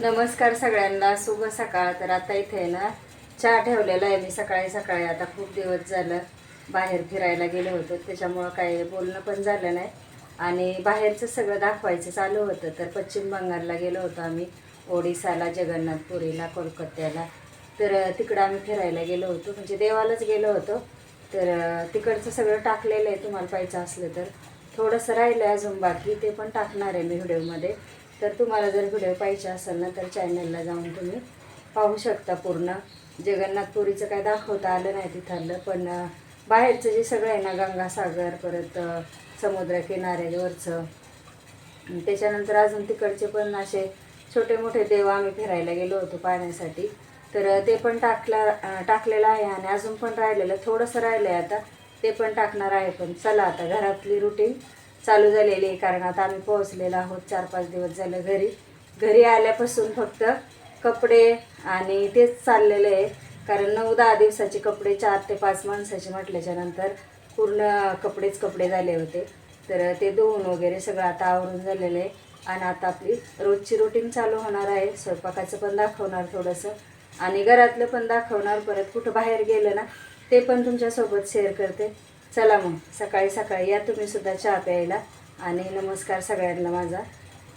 नमस्कार सगळ्यांना शुभ सकाळ. तर आता इथे आहे ना चहा ठेवलेला आहे मी सकाळी सकाळी. आता खूप दिवस झालं बाहेर फिरायला गेलो होतो त्याच्यामुळं काही बोलणं पण झालं नाही. आणि बाहेरचं सगळं दाखवायचं चालू होतं तर पश्चिम बंगालला गेलो होतो आम्ही ओडिसाला जगन्नाथपुरीला कोलकात्याला. तर तिकडं आम्ही फिरायला गेलो होतो म्हणजे देवालाच गेलो होतो. तर तिकडचं सगळं टाकलेलं आहे तुम्हाला पाहिजे असलं तर. थोडंसं राहिलं आहे अजून बाकी ते पण टाकणार आहे मी व्हिडिओमध्ये. तर तुम्हाला जर व्हिडिओ पाहिजे असेल ना तर चॅनलला जाऊन तुम्ही पाहू शकता पूर्ण. जगन्नाथपुरीचं काय दाखवता आलं नाही तिथलं पण बाहेरचं जे सगळं आहे ना गंगासागर परत अं, समुद्रकिनाऱ्यावरचं त्याच्यानंतर अजून तिकडचे पण असे छोटे मोठे देव आम्ही फिरायला गेलो होतो पाहण्यासाठी. तर ते पण टाकला टाकलेलं आहे आणि अजून पण राहिलेलं थोडंसं राहिलं आहे आता ते पण टाकणार आहे. पण चला आता घरातली रुटीन चालू झालेली आहे कारण आता आम्ही पोहोचलेलो आहोत चार पाच दिवस झालं घरी. घरी आल्यापासून फक्त कपडे आणि तेच चाललेलं आहे. कारण नऊ दहा दिवसाचे कपडे चार ते पाच माणसाचे म्हटल्याच्या नंतर पूर्ण कपडेच कपडे झाले होते. तर ते धुवून वगैरे सगळं आता आवरून झालेलं आहे. आणि आता आपली रोजची रुटीन चालू होणार आहे. स्वयंपाकाचं पण दाखवणार थोडंसं. आणि घरातलं पण दाखवणार. परत कुठं बाहेर गेलं ना ते पण तुमच्यासोबत शेअर करते. चला मग सकाळी सकाळी या तुम्ही सुद्धा चहा प्यायला. आणि नमस्कार सगळ्यांना माझा.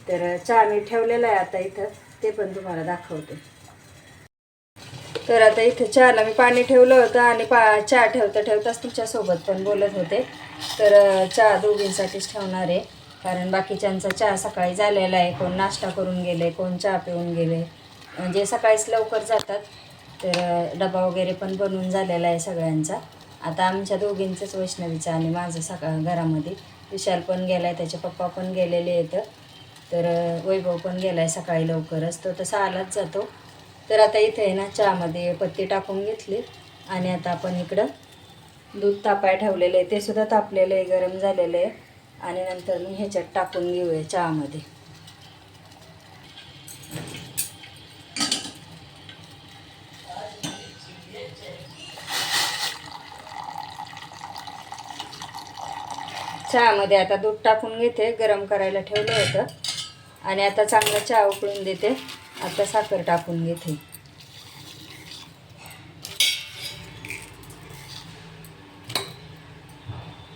तर चहा मी ठेवलेला आहे आता इथं ते पण तुम्हाला दाखवते. तर आता इथं चहाला मी पाणी ठेवलं होतं आणि पा चहा ठेवता ठेवताच तुमच्यासोबत पण बोलत होते. तर चहा दोघींसाठीच ठेवणार आहे. कारण बाकीच्यांचा चहा सकाळी झालेला आहे. कोण नाश्ता करून गेले कोण चहा पिऊन गेले. म्हणजे सकाळीच लवकर जातात. तर डबा वगैरे पण बनवून झालेला आहे सगळ्यांचा. आता आमच्या दोघींचंच वैष्णवीचं आणि माझं सकाळ घरामध्ये. विशाल पण गेला आहे त्याचे पप्पा पण गेलेले आहेत. तर वैभव पण गेला आहे सकाळी लवकरच. तो तसा आलाच जातो. तर आता इथे आहे ना चहामध्ये पत्ती टाकून घेतली. आणि आता आपण इकडं दूध तापाय ठेवलेलं आहे. ते सुद्धा तापलेलं आहे गरम झालेलं आहे. आणि नंतर मी ह्याच्यात टाकून घेऊया चहामध्ये. चहामध्ये आता दूध टाकून घेते गरम करायला ठेवलं होतं. आणि आता चांगला चहा उकळून देते. आता साखर टाकून घेते.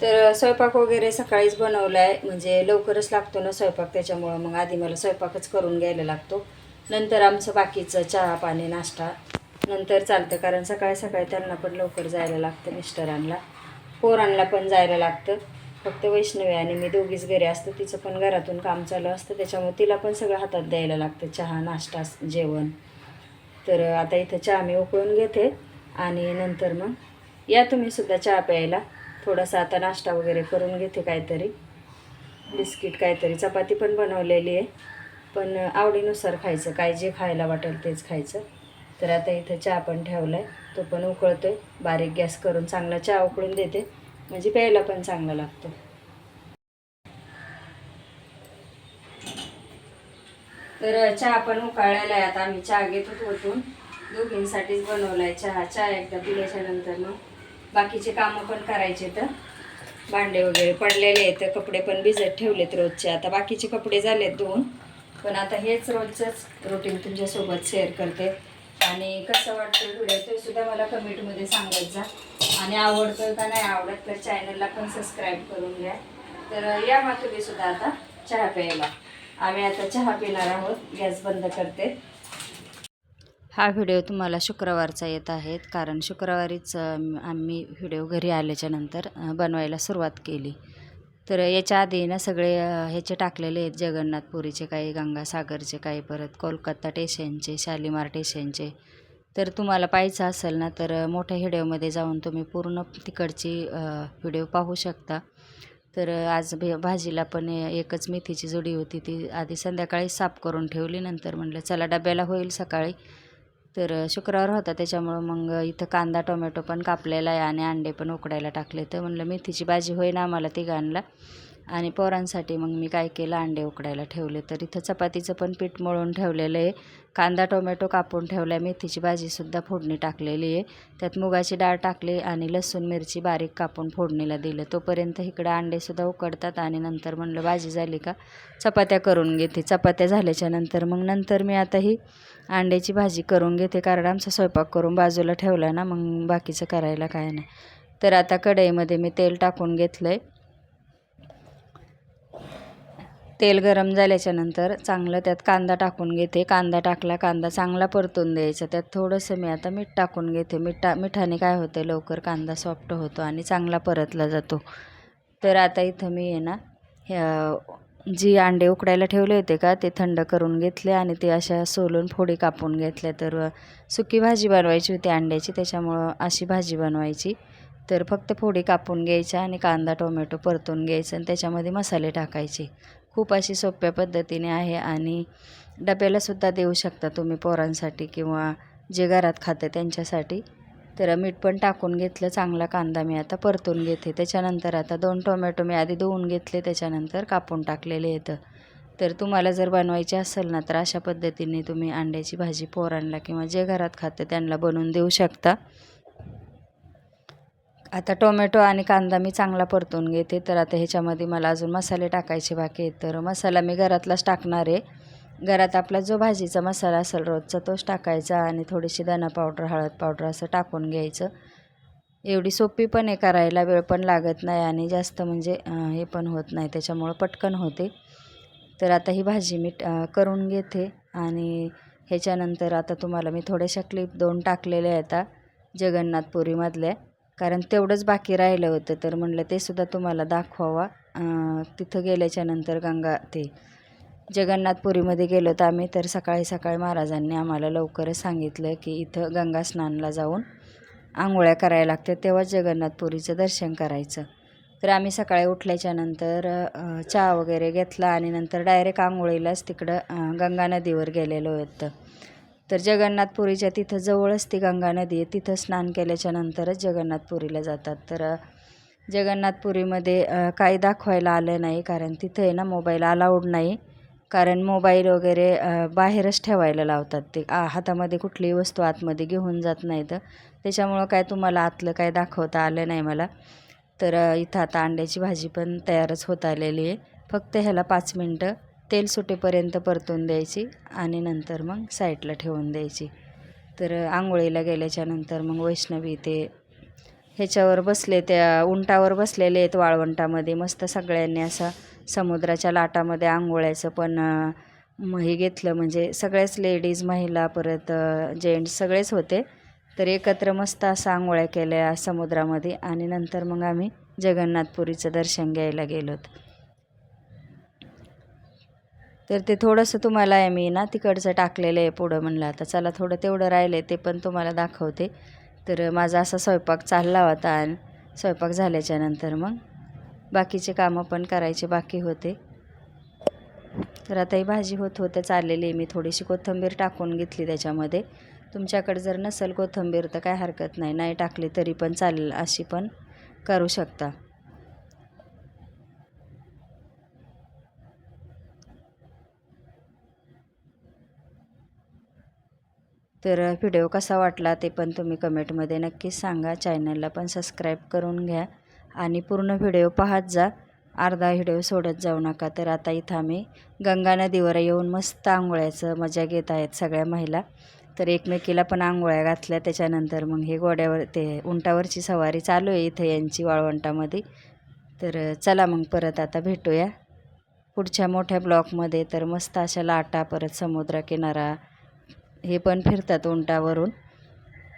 तर स्वयंपाक वगैरे सकाळीच बनवला आहे म्हणजे लवकरच लागतो ना स्वयंपाक त्याच्यामुळं मग आधी मला स्वयंपाकच करून घ्यायला लागतो. नंतर आमचं बाकीचं चहा पाणी नाश्ता. नंतर चालतं कारण सकाळी सकाळी त्यांना पण लवकर जायला लागतं मिस्टरांना. पोरांना पण जायला लागतं. फक्त वैष्णवी आणि मी दोघीच घरी असतो. तिचं पण घरातून काम चालू असतं. त्याच्यामुळे तिला पण सगळं हातात द्यायला लागतं. चहा नाश्ता जेवण. तर आता इथं चहा मी उकळून घेते आणि नंतर मग या तुम्ही सुद्धा चहा प्यायला. थोडासा आता नाश्ता वगैरे करून घेते काहीतरी. बिस्किट काहीतरी. चपाती पण बनवलेली आहे. पण आवडीनुसार खायचं. काय जे खायला वाटेल तेच खायचं. तर आता इथं चहा पण ठेवला आहे तो पण उकळतो आहे बारीक गॅस करून चांगला चहा उकळून देते. म्हणजे प्यायला पण चांगला लागतो. तर चहा पण उकाळायला आहे. आता आम्ही चहा घेतो ओतून दोघींसाठीच बनवला आहे चहा. चहा एकदा पिल्याच्या नंतर मग बाकीचे कामं पण करायचे तर. भांडे वगैरे पडलेले आहेत. कपडे पण भिजत ठेवलेत रोजचे. आता बाकीचे कपडे झालेत दोन पण आता हेच रोजचंच रुटीन तुमच्यासोबत शेअर करते. आणि कसं वाटतं व्हिडिओ ते सुद्धा मला कमेंटमध्ये सांगत जा. आणि आवडतं का नाही आवडत तर चॅनलला पण सबस्क्राईब करून घ्या. तर या मग तुम्ही सुद्धा आता चहा प्यायला. आम्ही आता चहा पिणार आहोत. गॅस बंद करते. हा व्हिडिओ तुम्हाला शुक्रवारचा येत आहेत कारण शुक्रवारीच आम्ही व्हिडिओ घरी आल्याच्यानंतर बनवायला सुरुवात केली. तर याच्या आधी ना सगळे ह्याचे टाकलेले आहेत जगन्नाथपुरीचे काही गंगासागरचे काही परत कोलकाता टेशनचे शालिमार टेशनचे तर तुम्हाला पाहायचं असेल ना तर मोठ्या हिडिओमध्ये जाऊन तुम्ही पूर्ण तिकडची व्हिडिओ पाहू शकता. तर आज भे भाजीला पण एकच मेथीची जुडी होती. ती आधी संध्याकाळी साफ करून ठेवली नंतर म्हटलं चला डब्याला होईल सकाळी. तर शुक्रवार होता त्याच्यामुळं मग इथं कांदा टोमॅटो पण कापलेला आहे आणि अंडे पण उकडायला टाकले. तर म्हणलं मेथीची भाजी होईना आम्हाला तिघांना. आणि पोरांसाठी मग मी काय केलं? अंडे उकडायला ठेवले. तर इथं चपातीचं पण पीठ मळून ठेवलेलं आहे. कांदा टोमॅटो कापून ठेवला आहे मेथीची भाजीसुद्धा फोडणी टाकलेली आहे. त्यात मुगाची डाळ टाकली आणि लसूण मिरची बारीक कापून फोडणीला दिलं. तोपर्यंत इकडं अंडेसुद्धा उकडतात आणि नंतर म्हणलं भाजी झाली का? चपात्या करून घेते. चपात्या झाल्याच्यानंतर मग नंतर मी आता ही अंड्याची भाजी करून घेते. कारण आमचा स्वयंपाक करून बाजूला ठेवला ना मग बाकीचं करायला काय नाही. तर आता कढईमध्ये मी तेल टाकून घेतलं आहे तेल गरम झाल्याच्यानंतर चांगलं त्यात कांदा टाकून घेते. कांदा टाकला कांदा चांगला परतून द्यायचा. त्यात थोडंसं मी आता मीठ टाकून घेते. मिठा मिठाने काय होतं लवकर कांदा सॉफ्ट होतो आणि चांगला परतला जातो. तर आता इथं मी आहे ना ह्या जी अंडे उकडायला ठेवले होते का ते थंड करून घेतले आणि ते अशा सोलून फोडी कापून घेतल्या. तर सुकी भाजी बनवायची होती अंड्याची त्याच्यामुळं अशी भाजी बनवायची. तर फक्त फोडी कापून घ्यायच्या आणि कांदा टोमॅटो परतून घ्यायचं आणि त्याच्यामध्ये मसाले टाकायचे. खूप अशी सोप्या पद्धतीने आहे आणि डब्यालासुद्धा देऊ शकता तुम्ही पोरांसाठी किंवा जे घरात खातं त्यांच्यासाठी. तर मीठ पण टाकून घेतलं चांगला कांदा मी आता परतून घेते. त्याच्यानंतर आता दोन टोमॅटो मी आधी धुवून घेतले त्याच्यानंतर कापून टाकलेले येतं तर तुम्हाला जर बनवायची असेल ना तर अशा पद्धतीने तुम्ही अंड्याची भाजी पोरांना किंवा जे घरात खातं त्यांना बनवून देऊ शकता. आता टोमॅटो आणि कांदा मी चांगला परतून घेते. तर आता ह्याच्यामध्ये मला अजून मसाले टाकायचे बाकी आहेत. तर मसाला मी घरातलाच टाकणार आहे. घरात आपला जो भाजीचा मसाला असेल रोजचा तोच टाकायचा आणि थोडीशी दाणा पावडर हळद पावडर असं टाकून घ्यायचं. एवढी सोपी पण आहे करायला वेळ पण लागत नाही आणि जास्त म्हणजे हे पण होत नाही त्याच्यामुळं पटकन होते. तर आता ही भाजी मी करून घेते आणि ह्याच्यानंतर आता तुम्हाला मी थोड्याशा क्लिप दोन टाकलेल्या आहेत जगन्नाथपुरीमधल्या. कारण तेवढंच बाकी राहिलं होतं. तर म्हणलं ते सुद्धा तुम्हाला दाखवावा. तिथं गेल्याच्यानंतर गंगा ते जगन्नाथपुरीमध्ये गेलो तर आम्ही. तर सकाळी सकाळी महाराजांनी आम्हाला लवकरच सांगितलं की इथं गंगा स्नानला जाऊन आंघोळ्या करायला लागतात तेव्हाच जगन्नाथपुरीचं दर्शन करायचं. तर आम्ही सकाळी उठल्याच्यानंतर चहा वगैरे घेतला आणि नंतर डायरेक्ट आंघोळीलाच तिकडं गंगा नदीवर गेलेलो होतं. तर जगन्नाथपुरीच्या तिथं जवळच ती गंगा नदी आहे. तिथं स्नान केल्याच्या नंतरच जगन्नाथपुरीला जातात. तर जगन्नाथपुरीमध्ये काही दाखवायला आलं नाही कारण तिथं आहे ना मोबाईल अलाउड नाही. कारण मोबाईल वगैरे बाहेरच ठेवायला लावतात. ते हातामध्ये कुठलीही वस्तू आतमध्ये घेऊन जात नाही तर त्याच्यामुळं काय तुम्हाला आतलं काय दाखवता आलं नाही मला. तर इथं आता अंड्याची भाजी पण तयारच होत आलेली आहे. फक्त ह्याला पाच मिनटं तेल सुटेपर्यंत परतून द्यायची आणि नंतर मग साईडला ठेवून द्यायची. तर आंघोळीला गेल्याच्यानंतर मग वैष्णवी ते ह्याच्यावर बसले त्या उंटावर बसलेले आहेत वाळवंटामध्ये. मस्त सगळ्यांनी असं समुद्राच्या लाटामध्ये आंघोळ्याचं पण हे घेतलं. म्हणजे सगळ्याच लेडीज महिला परत जेंट्स सगळेच होते. तर एकत्र मस्त असं आंघोळ्या केल्या समुद्रामध्ये. आणि नंतर मग आम्ही जगन्नाथपुरीचं दर्शन घ्यायला गेलोत. तर ते थोडंसं तुम्हाला आहे मी ना तिकडचं टाकलेलं आहे पुढं म्हणलं. आता चला थोडं तेवढं राहिलं आहे ते पण तुम्हाला दाखवते. तर माझा असा स्वयंपाक चालला होता आणि स्वयंपाक झाल्याच्यानंतर मग बाकीचे कामं पण करायचे बाकी होते. तर आता ही भाजी होत होतं चाललेली आहे. मी थोडीशी कोथिंबीर टाकून घेतली त्याच्यामध्ये. तुमच्याकडे जर नसेल कोथिंबीर तर काय हरकत नाही. नाही टाकली तरी पण चालेल अशी पण करू शकता. तर व्हिडिओ कसा वाटला ते पण तुम्ही कमेंटमध्ये नक्कीच सांगा. चॅनलला पण सबस्क्राईब करून घ्या आणि पूर्ण व्हिडिओ पाहत जा. अर्धा व्हिडिओ सोडत जाऊ नका. तर आता इथं आम्ही गंगा नदीवर येऊन मस्त आंघोळ्याचं मजा घेत आहेत सगळ्या महिला. तर एकमेकीला पण आंघोळ्या घातल्या. त्याच्यानंतर मग हे गोड्यावर ते उंटावरची सवारी चालू आहे इथं यांची वाळवंटामध्ये. तर चला मग परत आता भेटूया पुढच्या मोठ्या ब्लॉकमध्ये तर मस्त अशा लाटा परत समुद्रकिनारा हे पण फिरतात उंटावरून.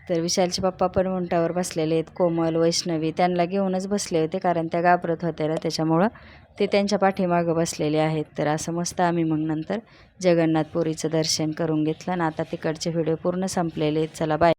तर विशालचे पप्पा पण उंटावर बसलेले आहेत. कोमल वैष्णवी त्यांना घेऊनच बसले होते कारण त्या घाबरत होत्या ना त्याच्यामुळं ते त्यांच्या पाठीमागं बसलेले आहेत. तर असं मस्त आम्ही मग नंतर जगन्नाथपुरीचं दर्शन करून घेतलं आणि आता तिकडचे व्हिडिओ पूर्ण संपलेले आहेत. चला बाय